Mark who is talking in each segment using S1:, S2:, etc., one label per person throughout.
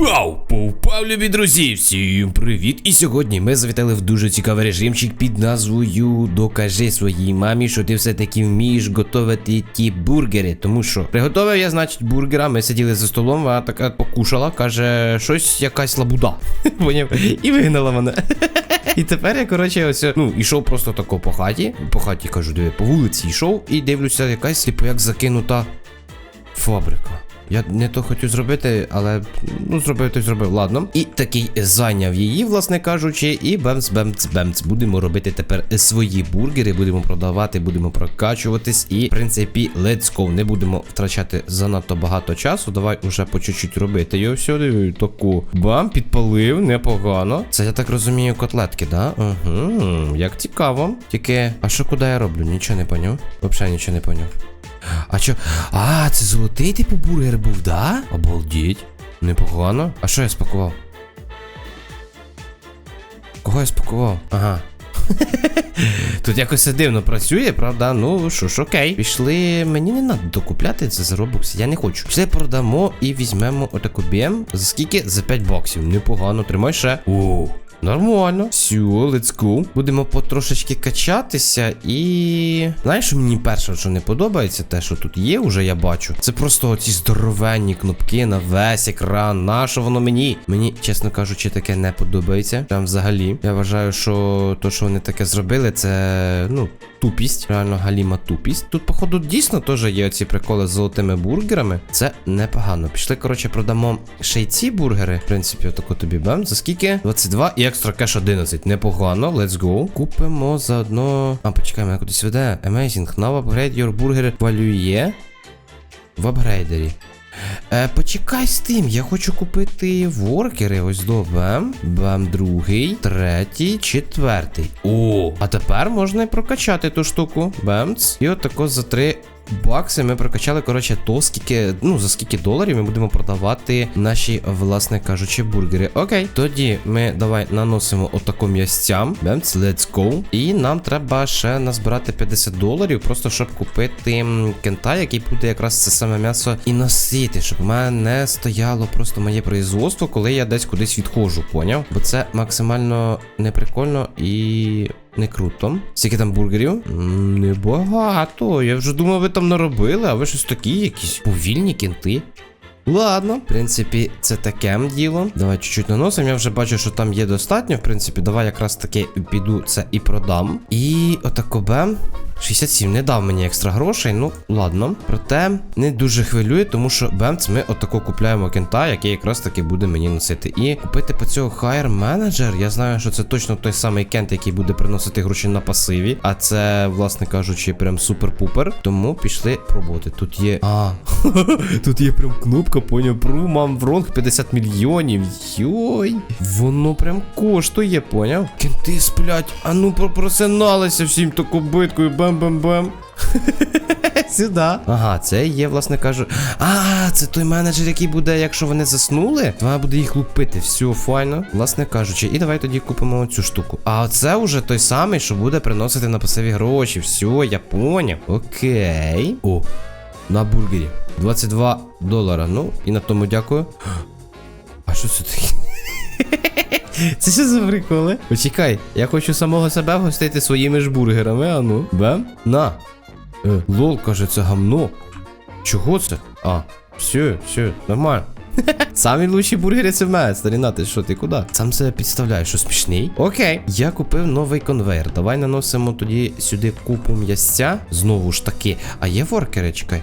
S1: Вау! Повпав, любі друзі! Всім привіт! І сьогодні ми завітали в дуже цікавий режимчик під назвою Докажи своїй мамі, що ти все-таки вмієш готувати ті бургери. Тому що приготував я, значить, бургера. Ми сиділи за столом, вона така покушала, каже, щось якась лабуда. Поняв? І вигнала мене. І тепер я, коротше, ось, ну, ішов просто тако по хаті. По хаті кажу, диви, по вулиці йшов і дивлюся, якась типу як закинута фабрика. Я не то хотів зробити, але ну зробив, то зробив. Ладно. І такий зайняв її, власне кажучи, і бемц, бемц, бемц. Будемо робити тепер свої бургери, будемо продавати, будемо прокачуватись. І, в принципі, let's go. Не будемо втрачати занадто багато часу. Давай уже по чуть-чуть робити. Його все таку. Бам, підпалив, непогано. Це я так розумію, котлетки, да? Угу, як цікаво. Тільки, а що куди я роблю? Нічого не поняв. Взагалі нічого не поняв. А чо? А, це золотий типу бургер був, да? Обалдіть. Непогано. А що я спакував? Кого я спакував? Ага. Тут якось це дивно працює, правда? Ну що ж, окей. Пішли. Мені не треба докупляти це за робокс. Я не хочу. Пішли продамо і візьмемо отаку б'єм. За скільки? За 5 баксів. Непогано. Тримай ще. О, Нормально. Все, let's go. Будемо потрошечки качатися і. Знаєш, що мені перше, що не подобається, те, що тут є, уже я бачу. Це просто оці здоровенні кнопки на весь екран. Нащо воно мені? Мені, чесно кажучи, таке не подобається. Там взагалі. Я вважаю, що то, що вони таке зробили, це, ну, тупість. Реально галіма тупість. Тут, походу, дійсно теж є оці приколи з золотими бургерами. Це непогано. Пішли, коротше, продамо ще й ці бургери. В принципі, отаку тобі бем. За скільки? 22 і екстра кеш 11. Непогано. Let's go. Купимо заодно. А, почекай, мене кудись веде. Amazing. Now upgrade your burger value в апгрейдері. Е, почекай з тим, я хочу купити воркери. Ось до бем. Бем, другий, третій, четвертий. О, а тепер можна і прокачати ту штуку. Бемц. І от тако за три. Бакси ми прокачали, коротше, то скільки, ну, за скільки доларів ми будемо продавати наші, власне кажучи, бургери. Окей, тоді ми давай наносимо отако м'ясцям. Бемц, let's go. І нам треба ще назбирати 50 доларів, просто щоб купити кента, який буде якраз це саме м'ясо і носити, щоб у мене не стояло просто моє производство, коли я десь кудись відходжу, поняв? Бо це максимально неприкольно і. Не круто. Скільки там бургерів? Небагато. Я вже думав, ви там наробили, а ви щось такі, якісь повільні кінти. Ладно, в принципі, це таке діло. Давай чуть-чуть наносимо. Я вже бачу, що там є достатньо. В принципі, давай якраз таки піду це і продам. І отако бем. 67 не дав мені екстра грошей, ну ладно. Проте не дуже хвилює, тому що бемц ми отако купляємо кента, який якраз таки буде мені носити. І купити по цього Hire Manager. Я знаю, що це точно той самий кент, який буде приносити гроші на пасиві. А це, власне кажучи, прям супер-пупер. Тому пішли пробувати. Тут є. А, тут є прям кнопка, поняв, пру, мам, вронг 50 мільйонів. Йой. Воно прям коштує, поняв? Кенти сплять. А ну про- просиналися всім таку биткою. Бем-бем-бем. Сюди. Ага, це є, власне кажу. А, це той менеджер, який буде, якщо вони заснули, треба буде їх лупити. Все, файно, власне кажучи. І давай тоді купимо цю штуку. А оце вже той самий, що буде приносити на пасиві гроші. Все, я поняв. Окей. О, на бургері. 22 долара. Ну, і на тому дякую. А що це таке? Це що за приколи? Почекай, я хочу самого себе вгостити своїми ж бургерами, а ну. Бем? На. Е, лол, каже, це гамно. Чого це? А, все, все, нормально. Самі лучші бургери це в мене, старіна, ти що, ти куди? Сам себе підставляєш, що смішний? Окей, я купив новий конвейер. Давай наносимо тоді сюди купу м'ясця. Знову ж таки. А є воркери, чекай.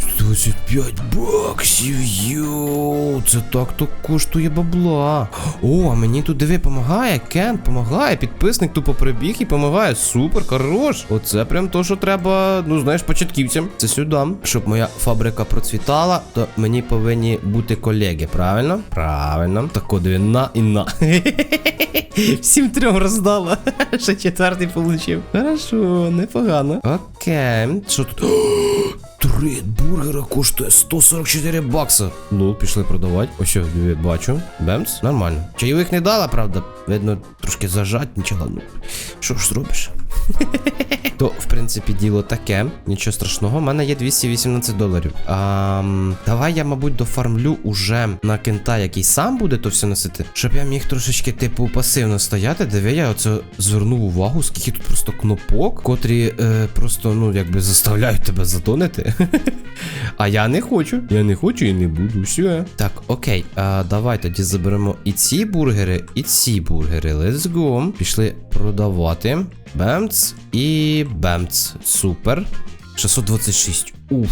S1: 125 баксів, йоу, це так то коштує бабла. О, а мені тут диви, помагає, Кен, помагає, підписник тупо прибіг і помагає. Супер, хорош. Оце прям то, що треба, ну знаєш, початківцям. Це сюди. Щоб моя фабрика процвітала, то мені повинні бути колеги, правильно? Правильно. Так диви, на і на. Всім трьом роздала. Ще четвертий получив. Хорошо, непогано. Окей. Що тут? Три бургера коштує 144 бакса. Ну, пішли продавати. Ось я бачу. Бемс, нормально. Чайових не дала, правда. Видно, трошки зажать, нічого. Ну, що ж зробиш? То, в принципі, діло таке, нічого страшного. У мене є 218 доларів. А, давай я, мабуть, дофармлю уже на кента, який сам буде то все носити, щоб я міг трошечки, типу, пасивно стояти. Диви, я оце звернув увагу, скільки тут просто кнопок, котрі е, просто, ну, якби заставляють тебе задонити. А я не хочу. Я не хочу і не буду. Все. Так, окей. А, давай тоді заберемо і ці бургери, і ці бургери. Let's go. Пішли продавати. Бемц і бемц. Супер. 626. Уф.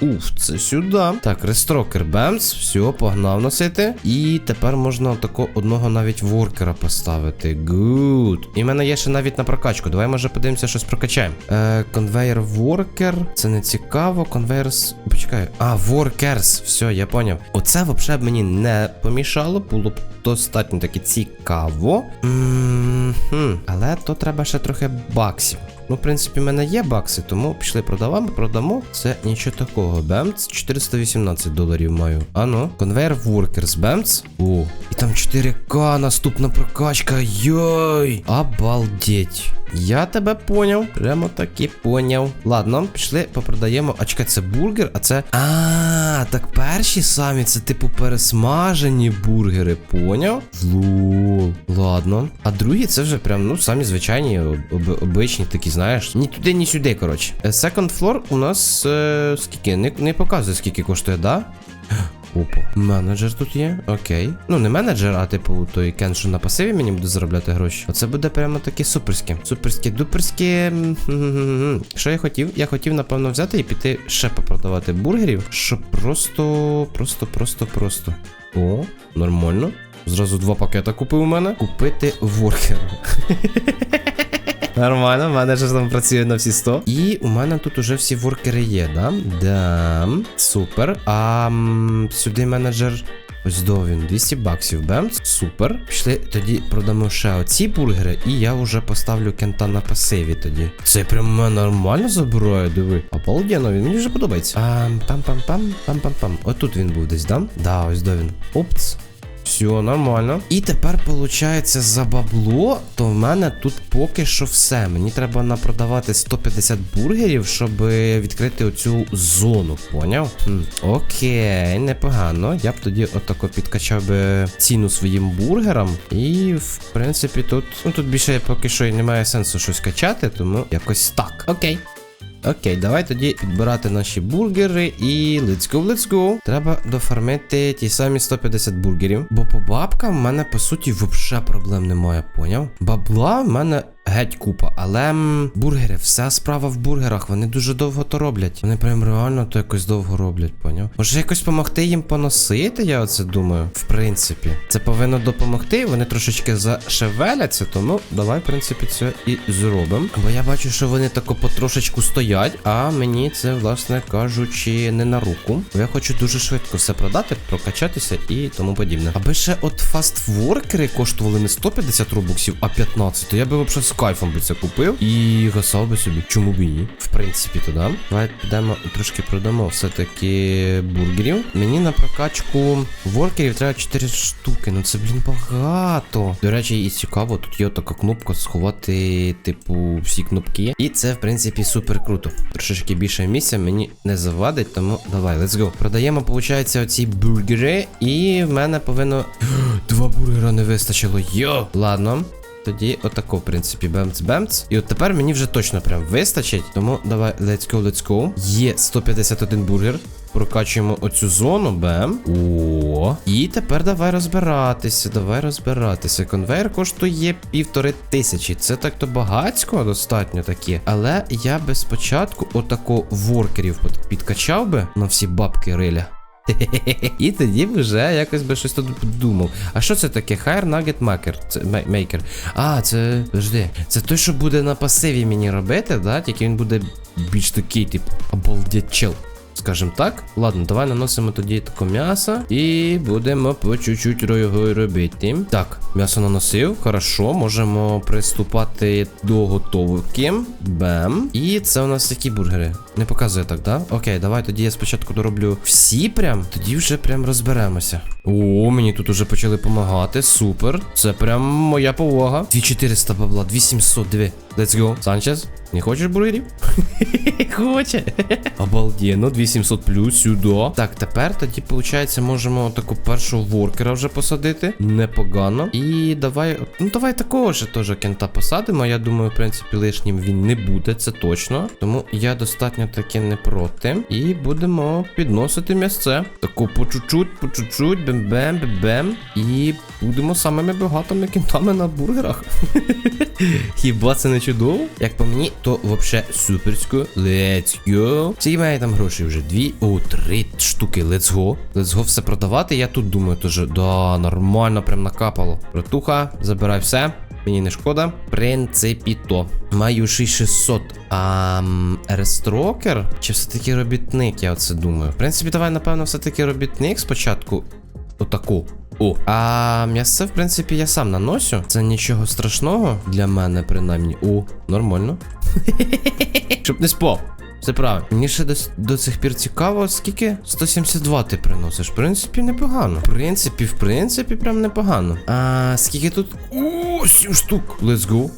S1: Уф, це сюди. Так, рестрокер Бемс, все, погнав носити. І тепер можна тако одного навіть воркера поставити. Гуд. І в мене є ще навіть на прокачку. Давай, може, подивимося, щось прокачаємо. Е, конвейер воркер. Це не цікаво. Конвейер. Почекай. А, воркерс. Все, я поняв. Оце взагалі б мені не помішало. Було б достатньо таки цікаво. М-хм. Але то треба ще трохи баксів. Ну, в принципі, в мене є бакси, тому пішли продаваємо, продамо. Це нічого такого. Бемц 418 доларів маю. Ану, конвейер Workers Бемц. О, і там 4К, наступна прокачка. Йой! Обалдеть. Я тебе поняв. Прямо таки поняв. Ладно, пішли, попродаємо. А чекай, це бургер, а це. А, так перші самі це типу пересмажені бургери, поняв? Лол. Ладно. А другі це вже прям, ну, самі звичайні, об- об- обичні такі, знаєш. Ні туди, ні сюди, коротше. Е, Second floor у нас е, скільки? Не, не показує, скільки коштує, да? Опа. Менеджер тут є, окей. Ну, не менеджер, а типу той кен, що на пасиві мені буде заробляти гроші. Оце буде прямо таке суперське. Суперське, дуперське. Що я хотів? Я хотів, напевно, взяти і піти ще попродавати бургерів, щоб просто, просто, просто, просто. О, нормально. Зразу два пакета купив у мене. Купити воркера. Нормально, в мене ж там працює на всі 100. І у мене тут уже всі воркери є, да? Да. Супер. А сюди менеджер. Ось до він, 200 баксів, бемс, супер. Пішли, тоді продамо ще оці бургери, і я вже поставлю кента на пасиві тоді. Це прям мене нормально забирає, диви. Обалденно, він мені вже подобається. А, пам-пам-пам, пам-пам-пам. Отут він був десь, да? Да, ось до. Опц. Все, нормально. І тепер, виходить, за бабло, то в мене тут поки що все. Мені треба напродавати 150 бургерів, щоб відкрити оцю зону, поняв? Хм, окей, непогано. Я б тоді отако підкачав би ціну своїм бургерам. І, в принципі, тут. Ну тут більше поки що і немає сенсу щось качати, тому якось так. Окей. Окей, давай тоді підбирати наші бургери і let's go, let's. Треба дофармити ті самі 150 бургерів. Бо по бабкам в мене по суті взагалі проблем немає, поняв? Бабла в мене геть купа, але бургери, вся справа в бургерах, вони дуже довго то роблять. Вони прям реально то якось довго роблять, поняв? Може якось допомогти їм поносити, я оце думаю. В принципі, це повинно допомогти. Вони трошечки зашевеляться, тому давай, в принципі, це і зробимо. Бо я бачу, що вони тако потрошечку стоять, а мені це, власне кажучи, не на руку. Бо я хочу дуже швидко все продати, прокачатися і тому подібне. Аби ще от фастворкери коштували не 150 робоксів, а 15, то я би взагалі кайфом би це купив і гасав би собі. Чому б і ні? В принципі, то да. Давай підемо трошки продамо все-таки бургерів. Мені на прокачку воркерів треба 4 штуки. Ну це, блін, багато. До речі, і цікаво, тут є така кнопка сховати, типу, всі кнопки. І це, в принципі, супер круто. Трошечки більше місця мені не завадить, тому давай, let's go. Продаємо, виходить, оці бургери, і в мене повинно. Два бургера не вистачило. Йо! Ладно. Тоді отако, в принципі, бемц-бемц. І от тепер мені вже точно прям вистачить. Тому давай, let's go, let's go. Є 151 бургер. Прокачуємо оцю зону, бем. О. І тепер давай розбиратися. Давай розбиратися. Конвейер коштує півтори тисячі. Це так то багацько достатньо таке. Але я би спочатку отако воркерів підкачав би на всі бабки риля. І тоді вже якось би щось тут думав. А що це таке? Hire Nugget Maker. Це мей- мейкер. А, це. Подожди. Це той, що буде на пасиві мені робити, да? Тільки він буде більш такий, типу, обалдеть чел. Скажімо так. Ладно, давай наносимо тоді таке м'ясо і будемо по чуть-чуть його робити. Так, м'ясо наносив, хорошо, можемо приступати до готовки. Бем. І це у нас які бургери? Не показує так, да? Окей, давай тоді я спочатку дороблю всі прям, тоді вже прям розберемося. О, мені тут уже почали допомагати. Супер. Це прям моя повага. 2400 бабла, 2700, диви. Let's go. Санчес, не хочеш бургерів? Хоче. Обалденно, 2700 плюс сюди. Так, тепер тоді, виходить, можемо таку першу воркера вже посадити. Непогано. І давай. Ну, давай такого ж теж кента посадимо. Я думаю, в принципі, лишнім він не буде, це точно. Тому я достатньо таки не проти. І будемо підносити місце. Таку по чуть-чуть, по чуть-чуть, бем-бем, бем-бем. І будемо самими багатими кентами на бургерах. Хіба це не чудово? Як по мені, то вообще суперсько. Let's go. Скільки там грошей вже? Дві, о, три штуки. Let's go. Let's go все продавати. Я тут думаю, теж, да, нормально, прям накапало. Братуха, забирай все. Мені не шкода. В принципі, то. Маю 6600. А рестрокер? Чи все-таки робітник, я оце думаю. В принципі, давай, напевно, все-таки робітник спочатку. Отаку. О, а м'ясце, в принципі, я сам наносю. Це нічого страшного для мене, принаймні. О, нормально. Щоб не спав. Все правильно. Мені ще до, до цих пір цікаво, скільки 172 ти приносиш. В принципі, непогано. В принципі, в принципі, прям непогано. А скільки тут? О, 7 штук. Let's go.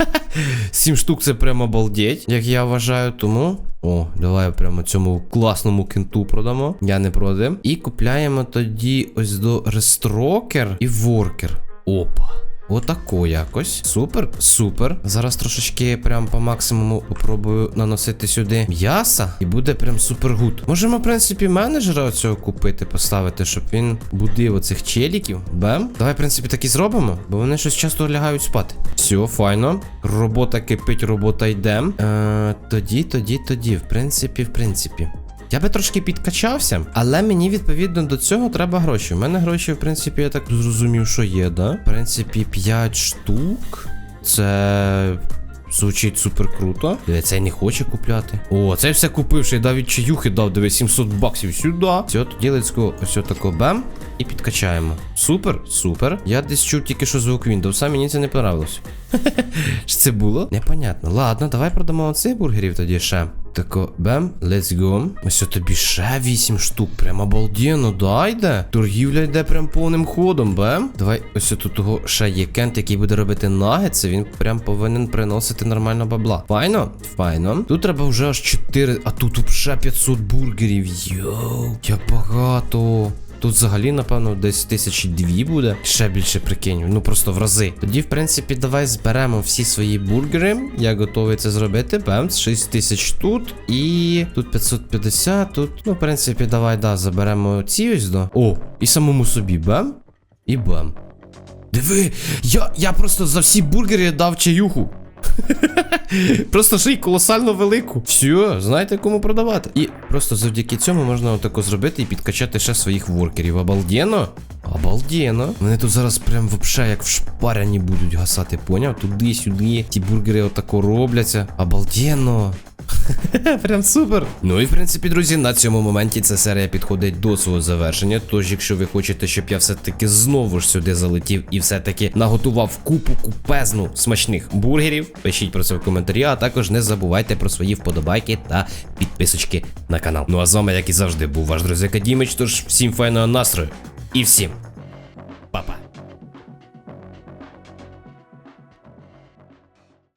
S1: 7 штук це прямо обалдеть, як я вважаю, тому. О, давай прямо цьому класному кенту продамо. Я не проти. І купляємо тоді ось до рестрокер і воркер. Опа. Отако якось. Супер, супер. Зараз трошечки прям по максимуму попробую наносити сюди м'яса. І буде прям супер гуд. Можемо, в принципі, менеджера оцього купити, поставити, щоб він будив оцих челіків. Бем. Давай, в принципі, так і зробимо, бо вони щось часто лягають спати. Все, файно. Робота кипить, робота йде. Е, тоді, тоді, тоді. В принципі, в принципі. Я би трошки підкачався, але мені відповідно до цього треба гроші. У мене гроші, в принципі, я так зрозумів, що є, да? В принципі, 5 штук. Це. Звучить супер круто. Цей не хоче купляти. О, цей все купив, ще й дав чаюхи дав, диви, 700 баксів сюди. Все, тоді лецько, ось тако бем. І підкачаємо. Супер, супер. Я десь чув тільки що звук Windows, мені це не понравилось. Що це було? Непонятно. Ладно, давай продамо оцих бургерів тоді ще. Тако, бем, let's go. Ось тобі ще 8 штук. Прям обалденно, да, йде. Торгівля йде прям повним ходом, бем. Давай, ось тут того ще є кент, який буде робити нагетси. Він прям повинен приносити нормально бабла. Файно? Файно. Тут треба вже аж 4, а тут вже 500 бургерів. Йоу, як багато. Тут взагалі, напевно, десь тисячі дві буде. Ще більше прикинь. Ну просто в рази. Тоді, в принципі, давай зберемо всі свої бургери. Я готовий це зробити. Бемс, 6 тисяч тут. І тут 550. Тут, ну, в принципі, давай, да, заберемо ці ось до. О, і самому собі бем. І бем. Диви, я, я просто за всі бургери дав чаюху. Просто ший колосально велику. Все, знаєте, кому продавати. І просто завдяки цьому можна отако зробити і підкачати ще своїх воркерів. Обалденно? Обалденно. Вони тут зараз прям вообще як вшпаряні будуть гасати, поняв? Туди-сюди. Ті бургери отако робляться. Обалденно. Прям супер. Ну і в принципі, друзі, на цьому моменті ця серія підходить до свого завершення. Тож, якщо ви хочете, щоб я все-таки знову ж сюди залетів і все-таки наготував купу купезну смачних бургерів, пишіть про це в коментарі, а також не забувайте про свої вподобайки та підписочки на канал. Ну а з вами, як і завжди, був ваш друзяка Дімич, тож всім файного настрою і всім